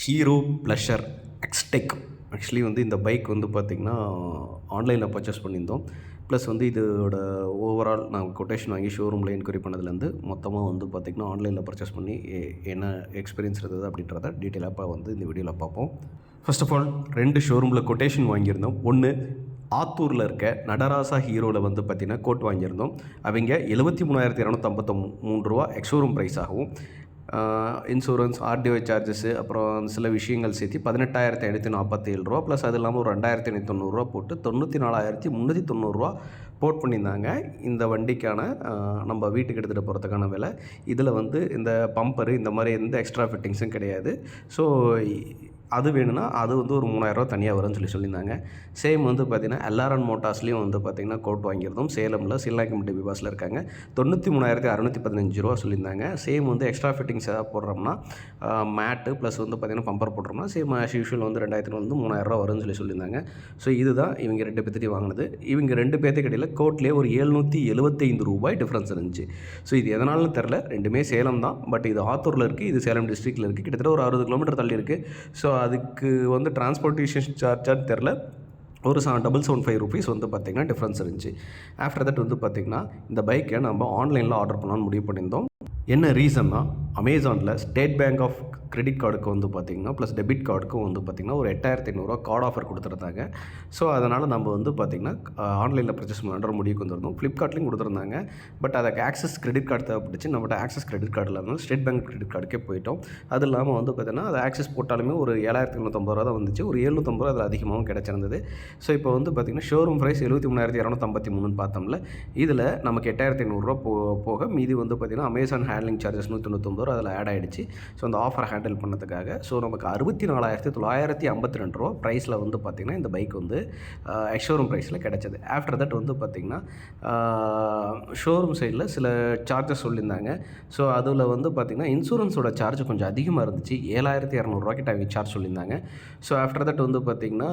Hero pleasure Xtec actually வந்து இந்த bike வந்து பார்த்திங்கன்னா ஆன்லைனில் பர்ச்சேஸ் பண்ணியிருந்தோம். ப்ளஸ் வந்து இதோட ஓவரால் நாங்கள் கொட்டேஷன் வாங்கி ஷோரூமில் என்கொயரி பண்ணதுலேருந்து மொத்தமாக வந்து பார்த்திங்கன்னா ஆன்லைனில் பர்ச்சேஸ் பண்ணி என்ன எக்ஸ்பீரியன்ஸ் இருந்தது அப்படின்றத டீட்டெயிலாக வந்து இந்த வீடியோவில் பார்ப்போம். ஃபர்ஸ்ட் ஆஃப் ஆல் ரெண்டு ஷோரூமில் கொட்டேஷன் வாங்கியிருந்தோம். ஒன்று ஆத்தூரில் இருக்க நடராசா ஹீரோவில் வந்து பார்த்திங்கன்னா கோட் வாங்கியிருந்தோம். அவங்க எழுபத்தி மூணாயிரத்தி இரநூத்தம்பத்தி மூணு ரூபா எக்ஷோரூம் ப்ரைஸாகவும் இன்சூரன்ஸ் ஆர்டிஓ சார்ஜஸ்ஸு அப்புறம் சில விஷயங்கள் சேர்த்து பதினெட்டாயிரத்தி ஐநூற்றி நாற்பத்தி ஏழு ரூபா ப்ளஸ் அது இல்லாமல் ஒரு ரெண்டாயிரத்தி ஐநூற்றி தொண்ணூறுரூவா போட்டு தொண்ணூற்றி நாலாயிரத்தி முந்நூற்றி தொண்ணூறுரூவா போட் பண்ணியிருந்தாங்க. இந்த வண்டிக்கான நம்ம வீட்டுக்கு எடுத்துகிட்டு போகிறதுக்கான விலை. இதில் வந்து இந்த பம்பரு இந்த மாதிரி எந்த எக்ஸ்ட்ரா ஃபிட்டிங்ஸும் கிடையாது. ஸோ அது வேணும்னா அது வந்து ஒரு மூணாயிரரூவா தனியாக வரும்னு சொல்லி சொல்லியிருந்தாங்க. சேம் வந்து பார்த்திங்கன்னா எல்ஆர்என் மோட்டார்ஸ்லேயும் வந்து பார்த்திங்கன்னா கோட் வாங்கியிருந்தோம். சேலமில் சில்லாக்கம்பட்டி பிபாஸில் இருக்காங்க. தொண்ணூற்றி மூணாயிரத்தி அறநூற்றி பதினஞ்சு ரூபா சொல்லியிருந்தாங்க. சேம் வந்து எக்ஸ்ட்ரா ஃபிட்டிங்ஸ் ஏதாவது போடுறோம்னா மேட்டு ப்ளஸ் வந்து பார்த்திங்கன்னா பம்பர் போடுறோம்னா சேம் ஆஸ் யூஷுவல் வந்து ரெண்டாயிரத்தி வந்து மூணாயிரரூவா வரும்னு சொல்லி சொல்லியிருந்தாங்க. ஸோ இதுதான் இவங்க ரெண்டு பேர்த்தையும் வாங்கினது. இவங்க ரெண்டு பேர்த்துக்கு இடையில் கோட்லேயே ஒரு எழுநூற்றி எழுபத்தைந்து ரூபாய் டிஃப்ரென்ஸ் இருந்துச்சு. ஸோ இது எதனாலும் தெரில ரெண்டுமே சேலம் தான். பட் இது ஆத்தூரில் இருக்குது இது சேலம் டிஸ்ட்ரிக்டில் இருக்குது கிட்டத்தட்ட ஒரு அறுபது கிலோமீட்டர் தள்ளி இருக்குது ஸோ அதுக்கு வந்து டிரான்ஸ்போர்ட்டேஷன் சார்ஜான்னு தெரில. ஒரு seven double seven five rupees வந்து பார்த்திங்கன்னா டிஃப்ரென்ஸ் இருந்துச்சு. ஆஃப்டர் தட் வந்து பார்த்திங்கன்னா இந்த பைக்கை நம்ம ஆன்லைனில் ஆர்டர் பண்ணலான்னு முடிவு பண்ணியிருந்தோம். என்ன ரீசன்னா அமேசானில் ஸ்டேட் பேங்க் ஆஃப் கிரெடிட் கார்டுக்கு வந்து பார்த்திங்கன்னா ப்ளஸ் டெபிட் கார்டுக்கும் வந்து பார்த்திங்கன்னா ஒரு எட்டாயிரத்தி ஐநூறுரூவா கார்டு ஆஃபர் கொடுத்துருந்தாங்க. ஸோ அதனால் நம்ம வந்து பார்த்திங்கன்னா ஆன்லைனில் பர்ச்சேஸ் பண்ணுற முடிவுக்கு வந்துருந்தோம். ஃப்ளிப்கார்ட்லேயும் கொடுத்துருந்தாங்க. பட் அதுக்கு ஆக்சஸ் கிரெடிட் கார்டு தேவைப்பட்டுச்சு. நம்மகிட்ட ஆக்சஸ் கிரெடிட் கார்டு இருந்தாலும் ஸ்டேட் பேங்க் கிரெடிட் கார்டுக்கே போயிட்டோம். அது இல்லாமல் வந்து பார்த்தீங்கன்னா அது ஆக்சஸ் போட்டாலுமே ஒரு ஏழாயிரத்தி ஐநூற்றம்பது ரூபா தான் வந்துச்சு. ஒரு எழுநூத்தம்பது ரூபா அதில் அதிகமாகவும் கிடச்சிருந்தது. ஸோ இப்போ வந்து பார்த்திங்கன்னா ஷோரூம் ப்ரைஸ் எழுபத்தி மூணாயிரத்தி இரநூத்தம்பத்தி மூணுன்னு பார்த்தோம்ல. இதில் நமக்கு எட்டாயிரத்தி ஐநூறுரூவா போ போக மீதி வந்து பார்த்திங்கன்னா அமேசான் ஹேண்ட்லிங் சார்ஜஸ் நூற்றி தொண்ணூத்தொம்பது ரூபா அதில் ஆட் ஆகிடுச்சு ஸோ அந்த ஆஃபரை ஹேண்டில் பண்ணதுக்காக ஸோ நமக்கு அறுபத்தி நாலாயிரத்தி தொள்ளாயிரத்தி ஐம்பத்தி ரெண்டு ரூபா ப்ரைஸில் வந்து பார்த்திங்கன்னா இந்த பைக் வந்து ஷோரூம் ப்ரைஸில் கிடச்சிது. ஆஃப்டர் தட் வந்து பார்த்திங்கன்னா ஷோரூம் சைடில் சில சார்ஜஸ் சொல்லியிருந்தாங்க. ஸோ அதில் வந்து பார்த்திங்கன்னா இன்சூரன்ஸோட சார்ஜ் கொஞ்சம் அதிகமாக இருந்துச்சு. ஏழாயிரத்தி இரநூறுவா கிட்ட அவங்க சார்ஜ் சொல்லியிருந்தாங்க. ஸோ ஆஃப்டர் தட் வந்து பார்த்திங்கன்னா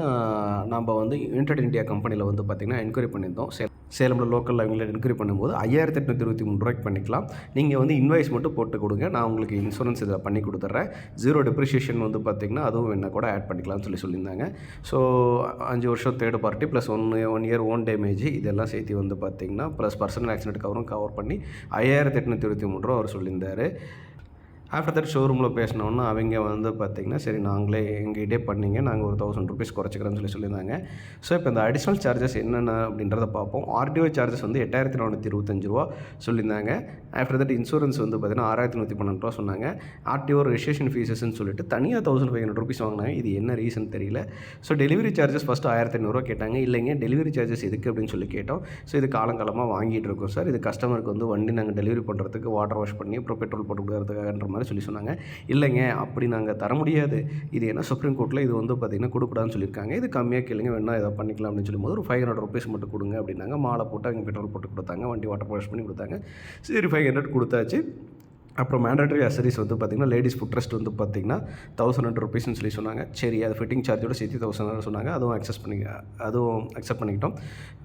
நம்ம வந்து யுனைடெட் இந்தியா கம்பெனியில் வந்து பார்த்திங்கன்னா என்கொயரி பண்ணியிருந்தோம். சரி சேலமில் லோக்கலில் அவங்கள என்கொயரி பண்ணும்போது ஐயாயிரத்தி எட்நூற்றி இருபத்தி மூணு ரூபாய்க்கு பண்ணிக்கலாம். நீங்கள் வந்து இன்வாய்ஸ் மட்டும் போட்டு கொடுங்க. நான் உங்களுக்கு இன்சூரன்ஸ் இதில் பண்ணி கொடுத்துட்றேன் ஜீரோ டெப்ரிஷியேஷன் வந்து பார்த்திங்கன்னா அதுவும் என்ன கூட ஆட் பண்ணிக்கலாம்னு சொல்லி சொல்லியிருந்தாங்க. ஸோ அஞ்சு வருஷம் third party plus one one year own damage இதெல்லாம் சேர்த்து வந்து பார்த்திங்கன்னா ப்ளஸ் பர்சனல் ஆக்சிடென்ட் கவரும் கவர் பண்ணி ஐயாயிரத்தி எட்நூற்றி இருபத்தி மூணு ரூபா அவர் சொல்லியிருந்தார். ஆஃப்டர் தட் ஷோரூமில் பேசினோன்னா அவங்க வந்து பார்த்திங்கன்னா சரி நாங்களே எங்ககிட்டே பண்ணீங்க. நாங்கள் ஒரு தௌசண்ட் ருபீஸ் குறைச்சிக்கிறோன்னு சொல்லி சொல்லியிருந்தாங்க. ஸோ இப்போ இந்த அடிஷ்னல் சார்ஜஸ் என்னென்ன அப்படின்றத பார்ப்போம் ஆர்டிஓ சார்ஜஸ் வந்து எட்டாயிரத்தி நானூற்றி இருபத்தஞ்சு ரூபா சொல்லியிருந்தாங்க. ஆஃப்டர் தட் இன்சூரன்ஸ் வந்து பார்த்திங்கன்னா ஆறாயிரத்தி நூற்றி பன்னெண்டு ரூபா சொன்னாங்க. ஆர்டிஓ ரெஜிஸ்ட்ரேஷன் ஃபீஸஸ்ன்னு சொல்லிட்டு தனியாக தௌசண்ட் ஃபைவ் ஹண்ட்ரட் ருபீஸ் வாங்கினாங்க. இது என்ன ரீசன் தெரியல. ஸோ டெலிவரி சார்ஜஸ் ஃபஸ்ட்டு ஆயிரத்தி ஐநூறுரூவா கேட்டாங்க. இல்லைங்க டெலிவரி சார்ஜஸ் எதுக்கு அப்படின்னு சொல்லி கேட்டோம். ஸோ இது காலங்காலமாக வாங்கிட்டு இருக்கோம் சார் இது கஸ்டமருக்கு வந்து வண்டி நாங்கள் டெலிவரி பண்ணுறதுக்கு வாட்டர் வாஷ் பண்ணி அப்புறம் பெட்ரோல் போட்டு கொடுக்கறதுக்காகன்ற மாதிரி சொல்லி சொன்னாங்க. இல்லைங்க அப்படி நாங்கள் தர முடியாது. இது என்ன சுப்ரீம் கோர்ட்டில் இது வந்து பார்த்திங்கன்னா கொடுக்கூடாதுன்னு சொல்லியிருக்காங்க. இது கம்மியாக கேளுங்க வேணா இதை பண்ணிக்கலாம் அப்படின்னு சொல்லும்போது ஒரு ஃபைவ் ஹண்ட்ரட் ருபீஸ் மட்டும் கொடுங்க அப்படின்னாங்க. மாலை போட்டு அங்கே பெட்ரோல் போட்டு கொடுத்தாங்க. வண்டி வாட்டர் வாஷ் பண்ணி கொடுத்தாங்க. சரி ஃபைவ் ஹண்ட்ரட் கொடுத்தாச்சு. அப்புறம் மேண்டட்ரி அசரிஸ் வந்து பார்த்திங்கன்னா லேடிஸ் ஃபுட் ரெஸ்ட் வந்து பார்த்திங்கன்னா தௌசண்ட் ஹண்ட்ரட் ருபீஸ்னு சொல்லி சொன்னாங்க. சரி அது ஃபிட்டிங் சார்ஜோட சேர்த்து தௌசண்ட் சொன்னாங்க. அதுவும் அக்சஸ் பண்ணி அதுவும் அக்செப்ட் பண்ணிக்கிட்டோம்.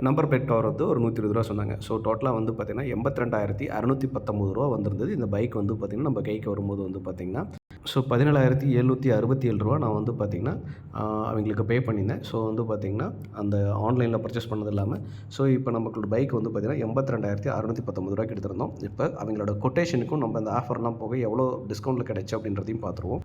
நம்பர் பிளேட் கவர் வந்து ஒரு நூற்றி இருபது ரூபா சொன்னாங்க. ஸோ டோட்டலாக வந்து பார்த்திங்கன்னா எண்பத்தி ரெண்டாயிரத்தி அறுநூற்றி பத்தொம்பது ரூபா வந்திருந்தது. இந்த பைக் வந்து பார்த்திங்கன்னா நம்ம கைக்கு வரும்போது வந்து பார்த்திங்கன்னா ஸோ பதினேழாயிரத்தி எழுநூற்றி அறுபத்தி ஏழு ரூபா நான் வந்து பார்த்திங்கன்னா அவங்களுக்கு பே பண்ணியிருந்தேன். ஸோ வந்து பார்த்திங்கன்னா அந்த ஆன்லைனில் பர்ச்சேஸ் பண்ணது இல்லாமல் ஸோ இப்போ நம்மளோட பைக் வந்து பார்த்திங்கன்னா எண்பத்தி ரெண்டாயிரத்தி அறுநூற்றி பத்தொம்பது ரூபாய்க்கு எடுத்திருந்தோம். இப்போ அவங்களோட கொட்டேஷனுக்கும் நம்ம அந்த ஆஃபர்லாம் போக எவ்வளோ டிஸ்கவுண்ட்டில் கிடைச்சு அப்படின்றதையும் பார்த்துருவோம்.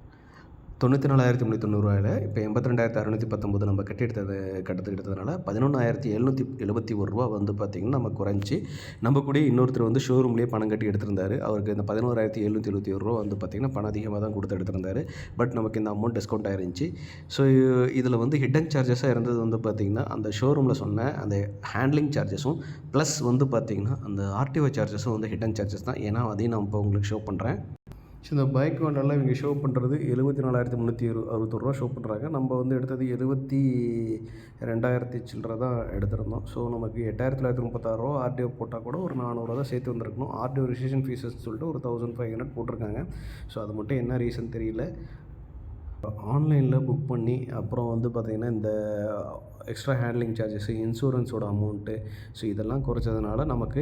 தொண்ணூற்றி நாலாயிரத்தி முந்நூற்றி தொண்ணூறுவாயில் இப்போ எண்பத்தி ரெண்டாயிரத்தி அறுநூற்றி பத்தொம்பது நம்ம கட்டி எடுத்தது கட்டத்துக்கு எடுத்ததுனால பதினொன்றாயிரத்தி எழுநூற்றி எழுபத்தி ஒரு ரூபா வந்து பார்த்திங்கன்னா நம்ம குறைஞ்சி நம்ம கூட இன்னொருத்தர் வந்து ஷோரூம்லேயே பணம் கட்டி எடுத்திருந்தாரு. அவருக்கு இந்த பதினோராயிரத்தி எழுநூற்றி எழுபத்தி ஒரு ரூபா வந்து பார்த்திங்கன்னா பணம் அதிகமாக தான் கொடுத்து எடுத்திருந்தாரு. பட் நமக்கு இந்த அமௌண்ட் டிஸ்கவுண்ட் ஆயிருந்துச்சு. ஸோ இதில் வந்து ஹிடன் சார்ஜஸாக இருந்தது வந்து பார்த்திங்கன்னா அந்த ஷோரூமில் சொன்ன அந்த ஹேண்ட்லிங் சார்ஜஸும் ப்ளஸ் வந்து பார்த்திங்கன்னா அந்த ஆர்டிஓ சார்ஜஸும் வந்து ஹிடன் சார்ஜஸ் தான். ஏன்னா அதையும் நான் இப்போ உங்களுக்கு ஷோ பண்ணுறேன் ஸோ இந்த பைக் வண்டெல்லாம் இவங்க ஷோ பண்ணுறது எழுபத்தி நாலாயிரத்தி முந்நூற்றி இரு அறுபத்தொரு ரூபா ஷோ பண்ணுறாங்க நம்ம வந்து எடுத்தது எழுபத்தி ரெண்டாயிரத்தி சில்லற தான் எடுத்திருந்தோம். ஸோ நமக்கு எட்டாயிரத்தி தொள்ளாயிரத்தி முப்பத்தாறு ரூபா ஆர்டிஓ போட்டால் கூட ஒரு நானூறுரூவா தான் சேர்த்து வந்திருக்கணும். ஆர்டிஓ ரிஜிஸ்ட்ரேஷன் ஃபீஸஸ் சொல்லிட்டு ஒரு தௌசண்ட் ஃபைவ் ஹண்ட்ரட் போட்டிருக்காங்க. ஸோ அது மட்டும் என்ன ரீசன் தெரியல. ஆன்லைனில் புக் பண்ணி அப்புறம் வந்து பார்த்திங்கன்னா இந்த எக்ஸ்ட்ரா ஹேண்ட்லிங் சார்ஜஸ் இன்சூரன்ஸோட அமௌண்ட்டு ஸோ இதெல்லாம் குறைச்சதுனால நமக்கு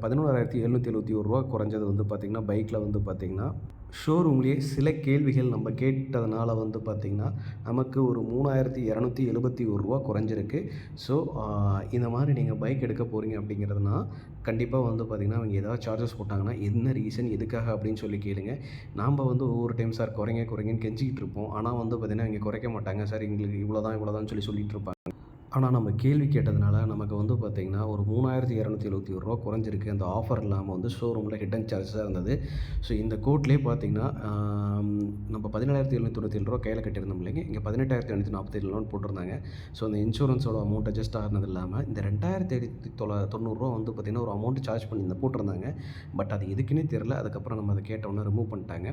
பதினோராயிரத்தி எழுநூற்றி எழுபத்தி ஒரு ரூபா குறைஞ்சது வந்து பார்த்திங்கன்னா பைக்கில் வந்து பார்த்திங்கன்னா ஷோரூம்லேயே சில கேள்விகள் நம்ம கேட்டதுனால வந்து பார்த்திங்கன்னா நமக்கு ஒரு மூணாயிரத்தி இரநூத்தி எழுபத்தி ஒரு ரூபா குறைஞ்சிருக்கு. ஸோ இந்த மாதிரி நீங்கள் பைக் எடுக்க போகிறீங்க அப்படிங்கிறதுனா கண்டிப்பாக வந்து பார்த்திங்கன்னா அவங்க ஏதாவது சார்ஜஸ் போட்டாங்கன்னா என்ன ரீசன் எதுக்காக அப்படின்னு சொல்லி கேளுங்க. நாம் வந்து ஒவ்வொரு டைம் சார் குறைங்க குறைங்கன்னு கெஞ்சிக்கிட்டு இருப்போம். ஆனால் வந்து பார்த்திங்கன்னா இங்கே குறைக்க மாட்டாங்க. சார் எங்களுக்கு இவ்வளோ தான் இவ்வளோ தான் சொல்லி சொல்லிகிட்டு இருப்பாங்க. ஆனால் நம்ம கேள்வி கேட்டதுனால நமக்கு வந்து பார்த்திங்கன்னா ஒரு மூணாயிரத்தி இரநூத்தி எழுபத்தி ஒரு ரூபா குறைஞ்சிருக்கு. அந்த ஆஃபர் இல்லாமல் வந்து ஷோரூமில் ஹிடன் சார்ஜஸாக இருந்தது. ஸோ இந்த கோட்லேயே பார்த்தீங்கன்னா நம்ம பதினேழாயிரத்தி எழுநூற்றி தொண்ணூற்றி ஏழு ரூபா கையில் கட்டியிருந்தோம் இல்லைங்க. இங்கே பதினெட்டாயிரத்தி எழுநூற்றி நாற்பத்தி ஏழு லோன் போட்டிருந்தாங்க. ஸோ அந்த இன்சூரன்ஸோட அமௌண்ட் அட்ஜஸ்ட் ஆனது இல்லாமல் இந்த ரெண்டாயிரத்தி எழுநூற்றி தொள்ள தொண்ணூறுரூவா வந்து பார்த்திங்கன்னா ஒரு அமௌண்ட் சார்ஜ் பண்ணி இந்த போட்டிருந்தாங்க. பட் அது எதுக்குன்னே தெரில அதுக்கப்புறம் நம்ம அதை கேட்டோன்னே ரிமூவ் பண்ணிட்டாங்க.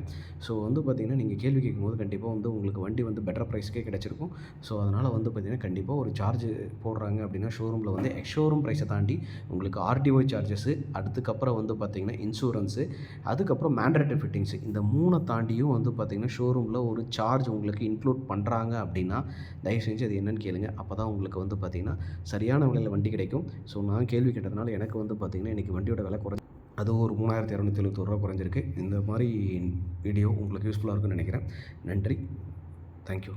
ஸோ வந்து பார்த்திங்கன்னா நீங்கள் கேள்வி கேட்கும்போது கண்டிப்பாக வந்து உங்களுக்கு வண்டி வந்து பெட்டர் ப்ரைஸ்க்கே கிடச்சிருக்கும். ஸோ அதனால் வந்து பார்த்திங்கன்னா கண்டிப்பாக ஒரு சார்ஜ் போடுறாங்க அப்படின்னா ஷோரூமில் வந்து எக்ஷோரூம் ப்ரைஸை தாண்டி உங்களுக்கு ஆர்டிஓ சார்ஜஸ்ஸு அதுக்கப்புறம் வந்து பார்த்திங்கன்னா இன்சூரன்ஸு அதுக்கப்புறம் மேண்டரேட்டரி ஃபிட்டிங்ஸு இந்த மூணை தாண்டியும் வந்து பார்த்திங்கன்னா ஷோரூமில் ஒரு சார்ஜ் உங்களுக்கு இன்க்ளூட் பண்ணுறாங்க அப்படின்னா தயவு செஞ்சு அது என்னென்னு கேளுங்க. அப்போ தான் உங்களுக்கு வந்து பார்த்திங்கன்னா சரியான விலையில் வண்டி கிடைக்கும். ஸோ நான் கேள்வி கேட்டதுனால எனக்கு வந்து பார்த்திங்கன்னா இன்றைக்கி வண்டியோட விலை குறை அது ஒரு மூணாயிரத்தி இரநூத்தி எழுபத்தொரு ரூபா குறைஞ்சிருக்கு. இந்த மாதிரி வீடியோ உங்களுக்கு யூஸ்ஃபுல்லாக இருக்கும்னு நினைக்கிறேன். நன்றி. தேங்க்யூ